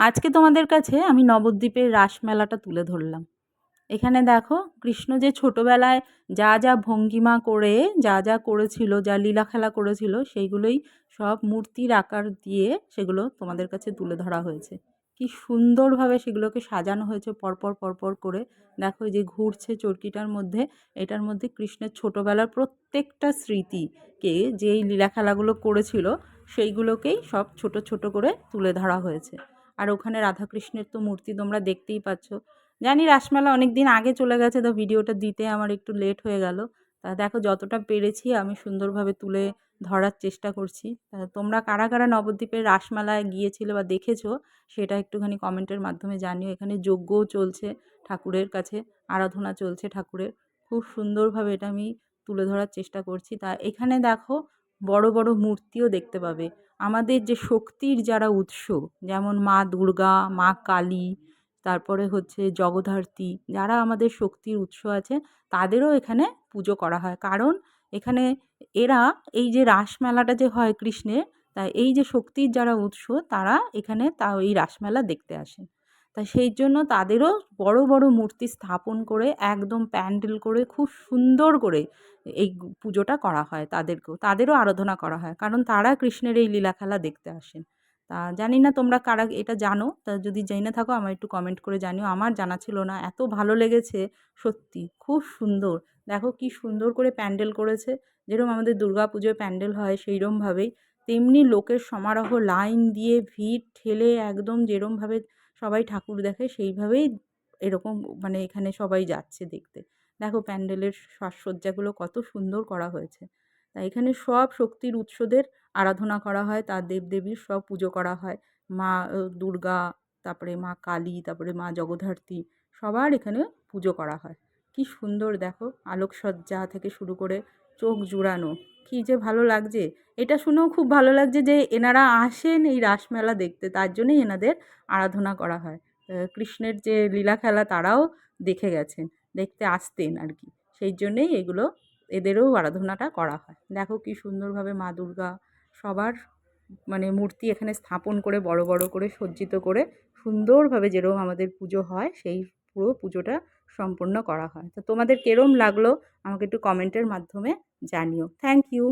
আজকে তোমাদের কাছে আমি নবদ্বীপের রাসমেলাটা তুলে ধরলাম। এখানে দেখো, কৃষ্ণ যে ছোটোবেলায় যা যা ভঙ্গিমা করে, যা যা করেছিল, যা লীলা খেলা করেছিল, সেইগুলোই সব মূর্তির আকার দিয়ে সেগুলো তোমাদের কাছে তুলে ধরা হয়েছে। কি সুন্দরভাবে সেগুলোকে সাজানো হয়েছে পরপর পরপর করে। দেখো যে ঘুরছে চরকিটার মধ্যে, এটার মধ্যে কৃষ্ণের ছোটোবেলার প্রত্যেকটা স্মৃতিকে যেই লীলা খেলাগুলো করেছিল, সেইগুলোকেই সব ছোট ছোট করে তুলে ধরা হয়েছে। আর ওখানে রাধাকৃষ্ণের তো মূর্তি তোমরা দেখতেই পাচ্ছ। জানি রাসমেলা অনেক দিন আগে চলে গেছে, তো ভিডিওটা দিতে আমার একটু লেট হয়ে গেল। তা দেখো, যতটা পেরেছি আমি সুন্দরভাবে তুলে ধরার চেষ্টা করছি। তোমরা কারা কারা নবদ্বীপের রাসমেলায় গিয়েছিলে বা দেখেছ, সেটা একটুখানি কমেন্টের মাধ্যমে জানিও। এখানে যজ্ঞও চলছে ঠাকুরের কাছে, আরাধনা চলছে ঠাকুরের। খুব সুন্দরভাবে এটা আমি তুলে ধরার চেষ্টা করছি। তা এখানে দেখো বড় বড় মূর্তিও দেখতে পাবে। আমাদের যে শক্তির যারা উৎস, যেমন মা দুর্গা, মা কালী, তারপরে হচ্ছে জগদ্ধাত্রী যারা আমাদের শক্তির উৎস আছে, তাদেরও এখানে পুজো করা হয়। কারণ এখানে এরা এই যে রাসমেলাটা যে হয় কৃষ্ণের, তা এই যে শক্তির যারা উৎস, তারা এখানে তা এই রাসমেলা দেখতে আসে। তা সেই জন্য তাদেরও বড় বড় মূর্তি স্থাপন করে একদম প্যান্ডেল করে খুব সুন্দর করে এই পুজোটা করা হয় তাদেরকেও, তাদেরও আরাধনা করা হয়। কারণ তারা কৃষ্ণের এই লীলা খেলা দেখতে আসেন। তা জানি না তোমরা কারা এটা জানো, তা যদি জেনে থাকো আমার একটু কমেন্ট করে জানিও। আমার জানা ছিল না, এত ভালো লেগেছে সত্যি, খুব সুন্দর। দেখো কি সুন্দর করে প্যান্ডেল করেছে। যেরকম আমাদের দুর্গা পুজোয় প্যান্ডেল হয় সেইরমভাবেই তেমনি লোকের সমারোহ লাইন দিয়ে ভিড় ঠেলে একদম যেরমভাবে সবাই ঠাকুর দেখে সেইভাবেই এরকম মানে এখানে সবাই যাচ্ছে দেখতে। দেখো প্যান্ডেলের সাজসজ্জাগুলো কত সুন্দর করা হয়েছে। তা এখানে সব শক্তির উৎসদের আরাধনা করা হয় তার দেবদেবীর সব পুজো করা হয়। মা দুর্গা, তারপরে মা কালী, তারপরে মা জগদ্ধাত্রী সবার এখানে পুজো করা হয়। কি সুন্দর দেখো, আলোকসজ্জা থেকে শুরু করে চোখ জুড়ানো, কী যে ভালো লাগছে। এটা শুনেও খুব ভালো লাগছে যে এনারা আসেন এই রাসমেলা দেখতে, তার জন্যই এনাদের আরাধনা করা হয়। কৃষ্ণের যে লীলা খেলা তারাও দেখে গেছেন, দেখতে আসতেন আর কি। সেই জন্যেই এগুলো, এদেরও আরাধনাটা করা হয়। দেখো কি সুন্দরভাবে মা দুর্গা সবার মানে মূর্তি এখানে স্থাপন করে বড় বড় করে সজ্জিত করে সুন্দরভাবে যেরকম আমাদের পুজো হয়, সেই পুরো পুজোটা সম্পূর্ণ করা হয়। তো তোমাদের কেরম লাগল আমাকে একটু কমেন্টের মাধ্যমে জানিও। Thank you